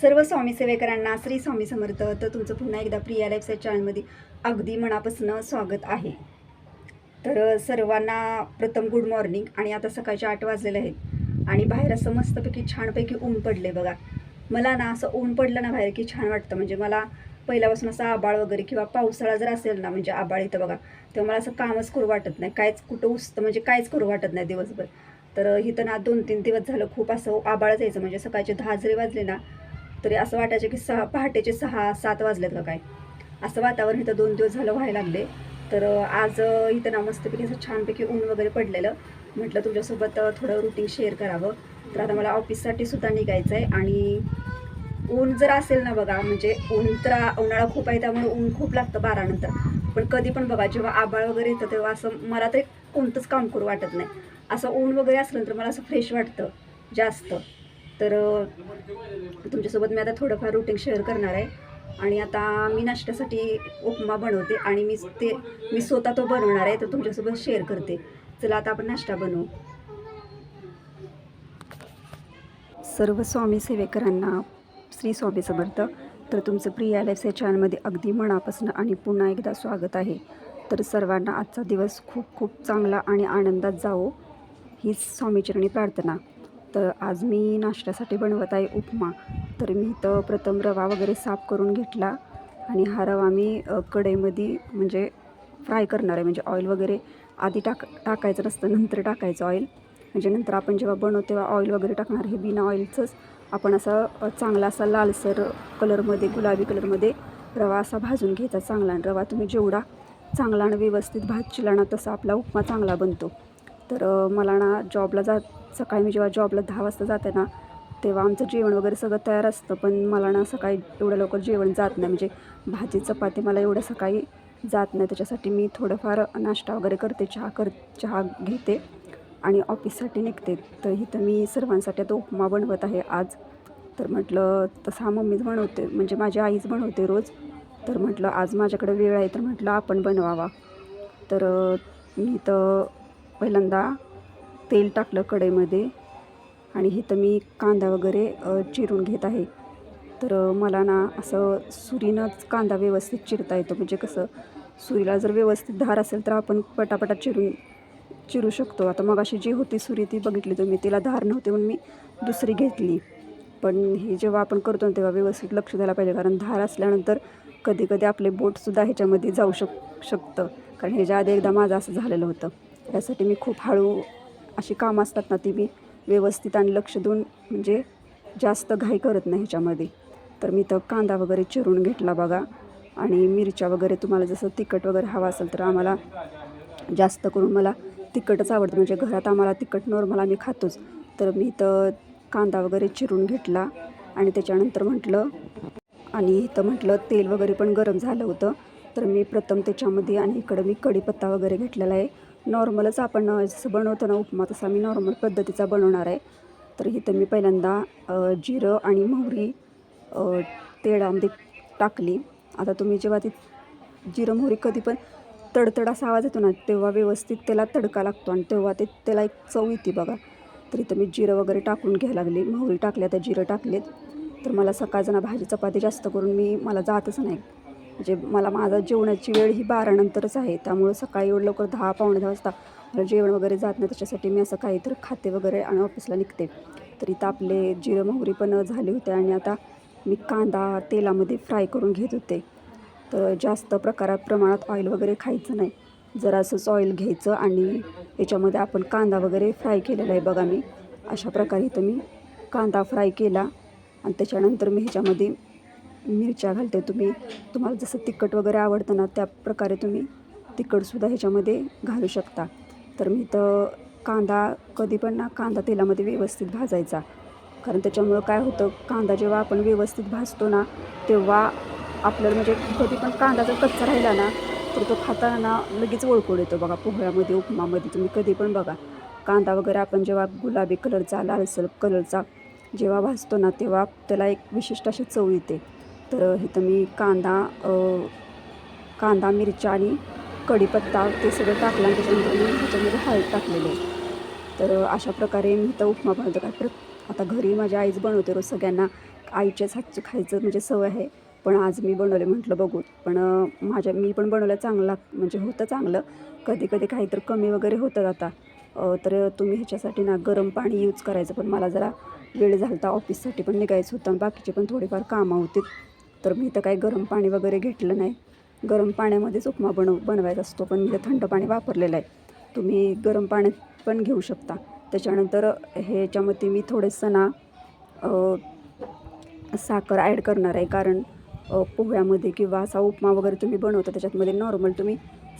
सर्व स्वामी सेवेकरांना श्री स्वामी समर्थ तर तुमचं पुन्हा एकदा प्रिया लाईफ चॅनलमध्ये अगदी मनापासून स्वागत आहे. तर सर्वांना प्रथम गुड मॉर्निंग आणि आता सकाळचे आठ वाजलेले आहेत. आणि बाहेर असं मस्तपैकी छानपैकी ऊन पडले बघा. मला ना असं ऊन पडलं ना बाहेर की छान वाटतं. म्हणजे मला पहिल्यापासून असं आबाळ वगैरे किंवा पावसाळा जर असेल ना म्हणजे आबाळ इथं बघा तेव्हा मला असं कामच करू वाटत नाही. काहीच कुठं उचतं म्हणजे काहीच करू वाटत नाही दिवसभर. तर इथं ना दोन तीन दिवस झालं खूप असं आबाळच यायचं म्हणजे सकाळचे दहा जरी वाजले ना तरी असं वाटायचं की सहा पहाटेचे सहा सात वाजलेत का काय? असं वातावरण इथं दोन दिवस झालं व्हायला लागले. तर आज इथं ना मस्तपैकी असं छानपैकी ऊन वगैरे पडलेलं. म्हटलं तुमच्यासोबत थोडं रुटीन शेअर करावं. तर आता मला ऑफिससाठी सुद्धा निघायचं आहे आणि ऊन जर असेल ना बघा म्हणजे ऊन तर उन्हाळा खूप आहे त्यामुळे ऊन खूप लागतं बारानंतर पण कधी पण बघा जेव्हा आबाळ वगैरे येतं तेव्हा असं मला तरी कोणतंच काम करू वाटत नाही. असं ऊन वगैरे असलं तर मला असं फ्रेश वाटतं जास्त. तर तुमच्यासोबत मी आता थोडंफार रुटीन शेअर करणार आहे. आणि आता मी नाश्त्यासाठी उपमा बनवते आणि मी ते मी स्वतः तो बनवणार आहे तर तुमच्यासोबत शेअर करते. चला आता आपण नाश्ता बनवू. सर्व स्वामी सेवेकरांना श्री स्वामी समर्थ. तर तुमचं प्रिया लाईफ या चॅनलमध्ये अगदी मनापासून आणि पुन्हा एकदा स्वागत आहे. तर सर्वांना आजचा दिवस खूप खूप चांगला आणि आनंदात जावो. हीच स्वामीचरणी प्रार्थना. तर आज मी नाश्त्यासाठी बनवत आहे उपमा. तर मी इथं प्रथम रवा वगैरे साफ करून घेतला आणि हा रवा मी कढईमध्ये म्हणजे फ्राय करणार आहे. म्हणजे ऑइल वगैरे आधी टाक टाकायचं नसतं नंतर टाकायचं ऑइल. म्हणजे नंतर आपण जेव्हा बनवतो तेव्हा ऑइल वगैरे टाकणार. हे बिना ऑइलचंच आपण असं चांगला असा लालसर कलरमध्ये गुलाबी कलरमध्ये रवा असा भाजून घ्यायचा चांगला. आणि रवा तुम्ही जेवढा चांगला आणि व्यवस्थित भाजचिला ना तसा आपला उपमा चांगला बनतो. तर मला ना जॉबला जात सकाळी मी जेव्हा जॉबला दहा वाजता जाते ना तेव्हा आमचं जेवण वगैरे सगळं तयार असतं. पण मला ना सकाळी एवढं लवकर जेवण जात नाही. म्हणजे भाजी चपाती मला एवढं सकाळी जात नाही. त्याच्यासाठी मी थोडंफार नाश्ता वगैरे करते चहा कर चहा घेते आणि ऑफिससाठी निघते. तर इथं मी सर्वांसाठी आता उपमा बनवत आहे आज. तर म्हटलं तसा मम्मीच बनवते. म्हणजे माझी आईच बनवते रोज. तर म्हटलं आज माझ्याकडे वेळ आहे. तर म्हटलं आपण बनवावा. तर मी इथं पहिल्यांदा तेल टाकलं कढईमध्ये आणि इथं मी कांदा वगैरे चिरून घेत आहे. तर मला ना असं सुरीनंच कांदा व्यवस्थित चिरता येतो. म्हणजे कसं सुरीला जर व्यवस्थित धार असेल तर आपण पटापटा चिरून चिरू शकतो. आता मग अशी जी होती सुरी ती बघितली तुम्ही तिला धार नव्हती म्हणून मी दुसरी घेतली. पण हे जेव्हा आपण करतो तेव्हा व्यवस्थित लक्ष द्यायला पाहिजे. कारण धार असल्यानंतर कधी कधी आपले बोटसुद्धा ह्याच्यामध्ये जाऊ शक शकतं. कारण ह्याच्या आधी एकदा माझं असं झालेलं होतं. यासाठी मी खूप हळू अशी कामं असतात ना ती मी व्यवस्थित आणि लक्ष देऊन म्हणजे जास्त घाई करत नाही ह्याच्यामध्ये. तर मी तर कांदा वगैरे चिरून घेतला बघा. आणि मिरच्या वगैरे तुम्हाला जसं तिखट वगैरे हवं असेल तर आम्हाला जास्त करून मला तिखटच आवडतं. म्हणजे घरात आम्हाला तिखट नॉर्मल आम्ही खातोच. तर मी तर कांदा वगैरे चिरून घेतला आणि त्याच्यानंतर म्हटलं आणि इथं म्हटलं तेल वगैरे पण गरम झालं होतं. तर मी प्रथम त्याच्यामध्ये आणि इकडं मी कढीपत्ता वगैरे घेतलेला आहे. नॉर्मलच आपण जसं बनवतो ना उपमा तसा मी नॉर्मल पद्धतीचा बनवणार आहे. तर इथं मी पहिल्यांदा जिरं आणि मोहरी तेळामध्ये टाकली. आता तुम्ही जेव्हा ती जिरं मोहरी कधी पण तडतड असा आवाज येतो ना तेव्हा व्यवस्थित त्याला तडका लागतो आणि तेव्हा ते त्याला एक चव येते बघा. तर इथं मी जिरं वगैरे टाकून घ्यायला लागली. मोहरी टाकल्या त्या जिरं टाकलेत. तर मला सकाळचं भाजी चपाती जास्त करून मी मला जातच नाही. म्हणजे मला माझा जेवणाची वेळ ही बारानंतरच आहे. त्यामुळं सकाळी एवढं लवकर दहा पावणे दहा वाजता मला जेवण वगैरे जात नाही. त्याच्यासाठी मी असं काहीतरी खाते वगैरे आणि ऑफिसला निघते. तर इथं आपले जिरं मोहरी पण झाले होते आणि आता मी कांदा तेलामध्ये फ्राय करून घेत होते. तर जास्त प्रकारात प्रमाणात ऑइल वगैरे खायचं नाही. जरासंच ऑइल घ्यायचं आणि याच्यामध्ये आपण कांदा वगैरे फ्राय केलेला आहे बघा मी. अशा प्रकारे इथं मी कांदा फ्राय केला आणि त्याच्यानंतर मी ह्याच्यामध्ये मिरच्या घालते तुम्ही. तुम्हाला जसं तिखट वगैरे आवडतं ना त्या प्रकारे तुम्ही तिखटसुद्धा ह्याच्यामध्ये घालू शकता. तर मी तर कांदा कधी पण ना कांदा तेलामध्ये व्यवस्थित भाजायचा. कारण त्याच्यामुळं काय होतं कांदा जेव्हा आपण व्यवस्थित भाजतो ना तेव्हा आपल्याला म्हणजे कधी पण कांदा जर कच्चा राहिला ना तर तो खाताना ना लगेच ओळखून येतो बघा पोह्यामध्ये उपमामध्ये तुम्ही कधी पण बघा. कांदा वगैरे आपण जेव्हा गुलाबी कलरचा लालसर कलरचा जेव्हा भाजतो ना तेव्हा त्याला एक विशिष्ट अशी चव येते. तर इथं मी कांदा कांदा मिरच्या आणि कढीपत्ता ते सगळं टाकलं आणि त्याच्यानंतर मी ह्याच्यामध्ये हळद टाकलेली आहे. तर अशा प्रकारे मी इथं उपमा बनवतो. काय प्र आता घरी माझ्या आईच बनवते रोज सगळ्यांना. आईच्याच हातचं खायचं म्हणजे सवय आहे. पण आज मी बनवले म्हटलं बघू. पण माझ्या मी पण बनवलं चांगला म्हणजे होतं चांगलं. कधी कधी काहीतरी कमी वगैरे होतं आता. तर तुम्ही ह्याच्यासाठी ना गरम पाणी यूज करायचं. पण मला जरा वेळ झाला होता ऑफिससाठी पण निघायचं होतं आणि बाकीचे पण थोडीफार कामं होती. तर मी तर काही गरम पाणी वगैरे घेतलं नाही. गरम पाण्यामध्येच उपमा बनव बनवायचा असतो पण मी थंड पाणी वापरलेलं आहे. तुम्ही गरम पाण्यात पण घेऊ शकता. त्याच्यानंतर ह्याच्यामध्ये मी थोडंसं ना साखर ॲड करणार आहे. कारण पोह्यामध्ये किंवा असा उपमा वगैरे तुम्ही बनवता त्याच्यातमध्ये नॉर्मल तुम्ही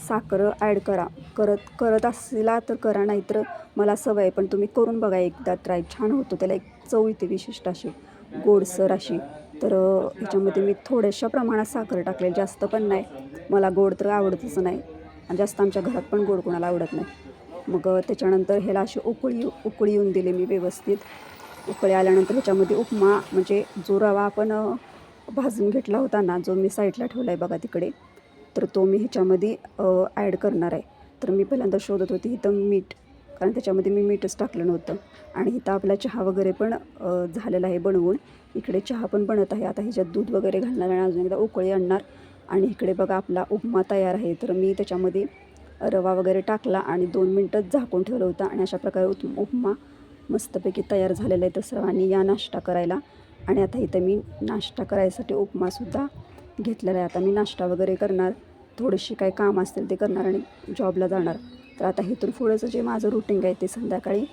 साखर ॲड करा. करत करत असला तर करा नाहीतर मला सवय आहे पण तुम्ही करून बघा एकदा. ट्राय छान होतो. त्याला एक चव येते विशिष्ट अशी गोडसर अशी. तर ह्याच्यामध्ये मी थोड्याशा प्रमाणात साखर टाकले जास्त पण नाही. मला गोड तर आवडतच नाही. आणि जास्त आमच्या घरात पण गोड कोणाला आवडत नाही. मग त्याच्यानंतर ह्याला अशी उकळी उकळी येऊन दिली मी व्यवस्थित. उकळी आल्यानंतर ह्याच्यामध्ये उपमा म्हणजे जो रवा आपण भाजून घेतला होता ना जो मी साईडला ठेवला आहे बघा तिकडे तर तो मी ह्याच्यामध्ये ॲड करणार आहे. तर मी पहिल्यांदा शोधत होती इथं मीठ कारण त्याच्यामध्ये मी मीठच टाकलं नव्हतं. आणि इथं आपला चहा वगैरे पण झालेला आहे बनवून. इकडे चहा पण बनत आहे. आता ह्याच्यात दूध वगैरे घालणार आणि अजून एकदा उकळी आणणार. आणि इकडे बघा आपला उपमा तयार आहे. तर मी त्याच्यामध्ये रवा वगैरे टाकला आणि दोन मिनटं झाकून ठेवलं होतं. आणि अशा प्रकारे उत उपमा मस्तपैकी तयार झालेला आहे. तर सर्वांनी या नाश्ता करायला. आणि आता इथं मी नाश्ता करायसाठी उपमासुद्धा घेतलेला आहे. आता मी नाश्ता वगैरे करणार. थोडीशी काही काम असतील ते करणार आणि जॉबला जाणार. तर आता इथून पुढंचं जे माझं रुटीन आहे ते संध्याकाळी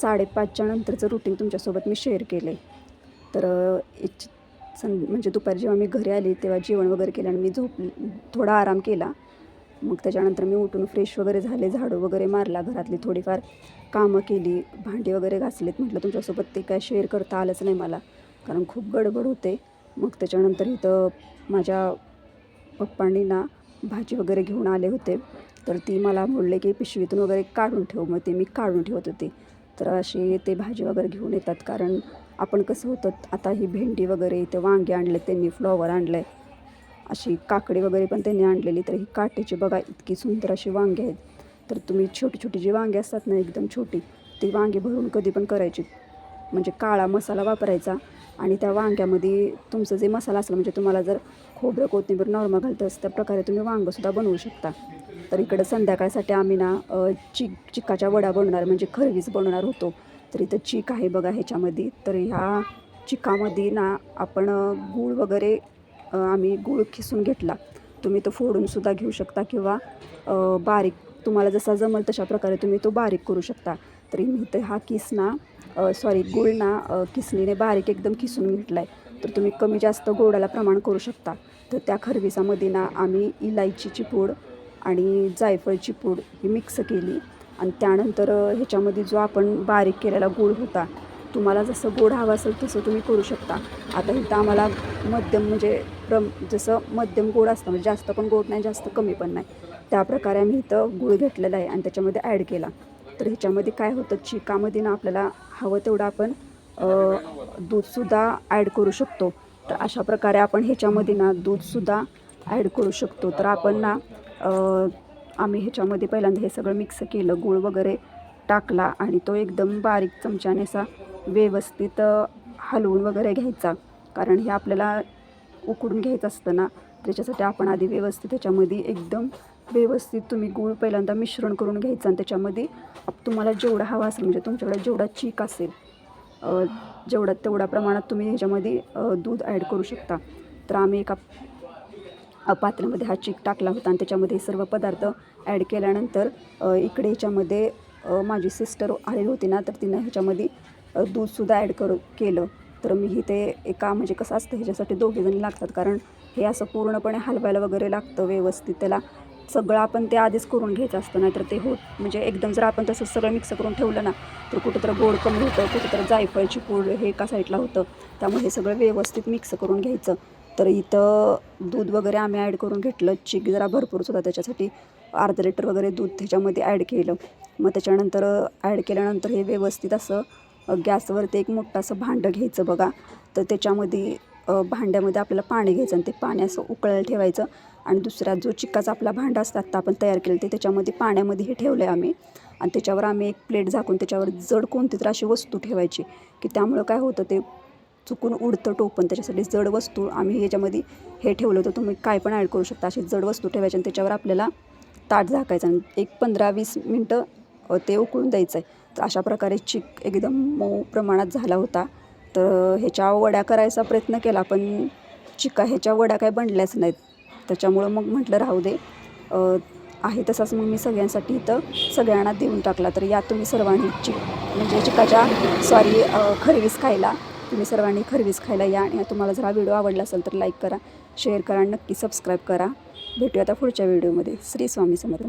साडेपाचच्या नंतरचं रुटीन तुमच्यासोबत मी शेअर केलं आहे तर इच- सं म्हणजे दुपारी जेव्हा मी घरी आली तेव्हा जेवण वगैरे केलं आणि मी झोप थोडा आराम केला. मग त्याच्यानंतर मी उठून फ्रेश वगैरे झाले झाडू वगैरे मारला घरातली थोडीफार कामं केली भांडी वगैरे घासलीत. म्हटलं तुमच्यासोबत ते काय शेअर करता आलंच नाही मला कारण खूप गडबड होते. मग त्याच्यानंतर इथं माझ्या पप्पांनी ना भाजी वगैरे घेऊन आले होते. तर ती मला बोलले की पिशवीतून वगैरे काढून ठेव. मग ते मी काढून ठेवत होते. तर असे ते भाजी वगैरे घेऊन येतात. कारण आपण कसं होतं आता ही भेंडी वगैरे इथे वांगे आणले त्यांनी फ्लॉवर आणलं आहे अशी काकडी वगैरे पण त्यांनी आणलेली तर ही काटेची बघा इतकी सुंदर अशी वांगी आहेत. तर तुम्ही छोटी छोटी जी वांगी असतात ना एकदम छोटी ती वांगी भरून कधी पण करायची. म्हणजे काळा मसाला वापरायचा आणि त्या वांग्यामध्ये तुमचं जे मसाला असेल म्हणजे तुम्हाला जर खोबरं कोथिंबीर नॉर्मल घालतं असं त्या प्रकारे तुम्ही वांगंसुद्धा बनवू शकता. तर इकडं संध्याकाळसाठी आम्ही ना चिक चिकाच्या वड्या बनवणार म्हणजे खरवीच बनवणार होतो. तर इथं चीक आहे बघा ह्याच्यामध्ये. तर ह्या चिकामध्ये ना आपण गूळ वगैरे आम्ही गूळ खिसून घेतला. तुम्ही तो फोडूनसुद्धा घेऊ शकता किंवा बारीक तुम्हाला जसा जमल तशा प्रकारे तुम्ही तो बारीक करू शकता. तरी मी तर हा किस ना सॉरी गूळ ना किसणीने बारीक एकदम किसून घेतला आहे तर तुम्ही कमी जास्त गोडाला प्रमाण करू शकता. तर त्या खरविसामध्ये ना आम्ही इलायचीची पूड आणि जायफळची पूड ही मिक्स केली. आणि त्यानंतर ह्याच्यामध्ये जो आपण बारीक केलेला गूळ होता तुम्हाला जसं गोड हवं असेल तसं तुम्ही करू शकता. आता इथं आम्हाला मध्यम म्हणजे प्रम जसं मध्यम गोड असतं म्हणजे जास्त पण गोड नाही जास्त कमी पण नाही. त्या प्रकारे आम्ही इथं गूळ घेतलेला आहे आणि त्याच्यामध्ये ॲड केला. तर ह्याच्यामध्ये काय होतं चिकामध्ये ना आपल्याला हवं तेवढं आपण दूधसुद्धा ॲड करू शकतो. तर अशा प्रकारे आपण ह्याच्यामध्ये ना दूधसुद्धा ॲड करू शकतो. तर आपण ना आम्ही ह्याच्यामध्ये पहिल्यांदा हे सगळं मिक्स केलं गूळ वगैरे टाकला आणि तो एकदम बारीक चमच्याने असा व्यवस्थित हलवून वगैरे घ्यायचा. कारण हे आपल्याला उकडून घ्यायचं असतं ना त्याच्यासाठी आपण आधी व्यवस्थित त्याच्यामध्ये एकदम व्यवस्थित तुम्ही गूळ पहिल्यांदा मिश्रण करून घ्यायचं आणि त्याच्यामध्ये तुम्हाला जेवढा हवा असेल म्हणजे तुमच्याकडे जेवढा चीक असेल जेवढा तेवढ्या प्रमाणात तुम्ही ह्याच्यामध्ये दूध ॲड करू शकता. तर आम्ही एका पात्रामध्ये हा चीक टाकला होता आणि त्याच्यामध्ये सर्व पदार्थ ॲड केल्यानंतर इकडे ह्याच्यामध्ये माझी सिस्टर आलेली होती ना तर तिनं ह्याच्यामध्ये दूधसुद्धा ॲड करू केलं. तर मी इथे एका म्हणजे कसं असतं ह्याच्यासाठी दोघेजण लागतात. कारण हे असं पूर्णपणे हलवायला वगैरे लागतं व्यवस्थित. त्याला सगळं आपण ते आधीच करून घ्यायचं असतं नाहीतर ते होत म्हणजे एकदम जर आपण तसं सगळं मिक्स करून ठेवलं ना तर कुठंतरी गोड कमी होतं कुठेतरी जायफळची पूड हे एका साईडला होतं. त्यामुळे हे सगळं व्यवस्थित मिक्स करून घ्यायचं. तर इथं दूध वगैरे आम्ही ॲड करून घेतलं. चिक जरा भरपूर होता त्याच्यासाठी अर्धा लिटर वगैरे दूध त्याच्यामध्ये ॲड केलं. मग त्याच्यानंतर ॲड केल्यानंतर हे व्यवस्थित असं गॅसवरती एक मोठं असं भांडं घ्यायचं बघा. तर त्याच्यामध्ये भांड्यामध्ये आपल्याला पाणी घ्यायचं आणि ते पाणी असं उकळायला ठेवायचं. आणि दुसरा जो चिक्काचा आपला भांडा असतात आत्ता आपण तयार केलं ते त्याच्यामध्ये पाण्यामध्ये हे ठेवलं आहे आम्ही. आणि त्याच्यावर आम्ही एक प्लेट झाकून त्याच्यावर जड कोणती तर अशी वस्तू ठेवायची की त्यामुळं काय होतं ते चुकून उडतं टोपण त्याच्यासाठी जड वस्तू आम्ही याच्यामध्ये हे ठेवलं होतं. तुम्ही काय पण ॲड करू शकता. अशी जड वस्तू ठेवायची आणि त्याच्यावर आपल्याला ताट झाकायचं आणि एक पंधरा वीस मिनटं ते उकळून द्यायचं आहे तर अशा प्रकारे चिक एकदम मऊ प्रमाणात झाला होता. तर ह्याच्या वड्या करायचा प्रयत्न केला पण चिका ह्याच्या वड्या काय बनल्याच नाहीत. त्याच्यामुळं मग म्हटलं राहू दे. आहे तसाच मग मी सगळ्यांसाठी इथं सगळ्यांना देऊन टाकला. तर या तुम्ही सर्वांनी चिक म्हणजे चिकाच्या सॉरी खरवीस खायला. तुम्ही सर्वांनी खरवीस खायला या आणि तुम्हाला जर हा व्हिडिओ आवडला असेल तर लाईक करा शेअर करा नक्की सबस्क्राईब करा. भेटूया आता पुढच्या व्हिडिओमध्ये. श्री स्वामी समर्थ.